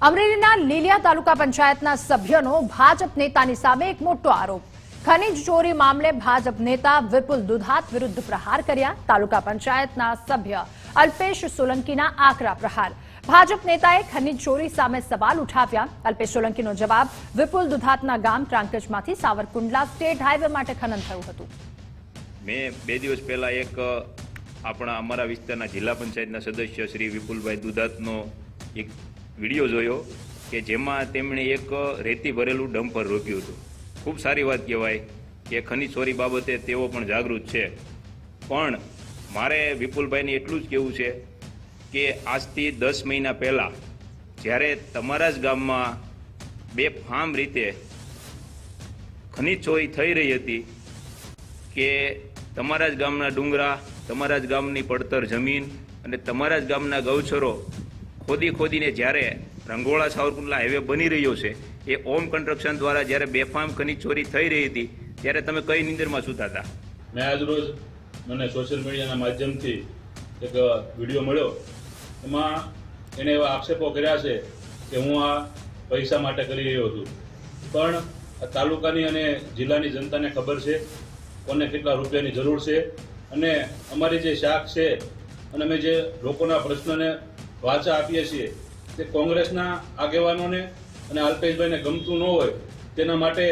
અમરેલીના લીલિયા તાલુકા પંચાયતના સભ્યનો ભાજપ નેતાની સામે એક મોટો આરોપ. ખનીજ ચોરી મામલે ભાજપ નેતા વિપુલ દુધાત વિરુદ્ધ પ્રહાર કર્યા. તાલુકા પંચાયતના સભ્ય અલ્પેશ સોલંકીના આકરા પ્રહાર. ભાજપ નેતાએ ખનીજ ચોરી સામે સવાલ ઉઠાવ્યા. અલ્પેશ સોલંકીનો જવાબ, વિપુલ દુધાતના ગામ ટ્રાંકજમાંથી સાવરકુંડલા સ્ટેટ હાઈવે માટે ખનન થયું હતું. મેં બે દિવસ પહેલા એક, આપણા અમારા વિસ્તારના જિલ્લા પંચાયતના સદસ્ય શ્રી વિપુલભાઈ દુધાતનો એક વીડિયો જોયો કે જેમાં તેમણે એક રેતી ભરેલું ડમ્પર રોક્યું હતું. ખૂબ સારી વાત કહેવાય કે ખનીજ ચોરી બાબતે તેઓ પણ જાગૃત છે. પણ મારે વિપુલભાઈને એટલું જ કહેવું છે કે આજથી દસ મહિના પહેલાં જ્યારે તમારા જ ગામમાં બે ફાર્મ રીતે ખનીજ ચોરી થઈ રહી હતી કે તમારા જ ગામના ડુંગરા, તમારા જ ગામની પડતર જમીન અને તમારા જ ગામના ગૌચરો ખોદી ખોદીને જ્યારે રંગોળા સાવરકુંડલા હાઈવે બની રહ્યો છે, એ ઓમ કન્સ્ટ્રક્શન દ્વારા જ્યારે બેફામ ખનીજ ચોરી થઈ રહી હતી, ત્યારે તમે કઈ નિંદરમાં સૂતા હતા? મેં આજ રોજ મને સોશિયલ મીડિયાના માધ્યમથી એક વીડિયો મળ્યો. એમાં એને એવા આક્ષેપો કર્યા છે કે હું આ પૈસા માટે કરી રહ્યો છું. પણ તાલુકાની અને જિલ્લાની જનતાને ખબર છે કોને કેટલા રૂપિયાની જરૂર છે અને અમારી જે શાખ છે અને અમે જે લોકોના પ્રશ્નને વાચા આપીએ છીએ તે કોંગ્રેસના આગેવાનોને અને અલ્પેશભાઈને ગમતું ન હોય તેના માટે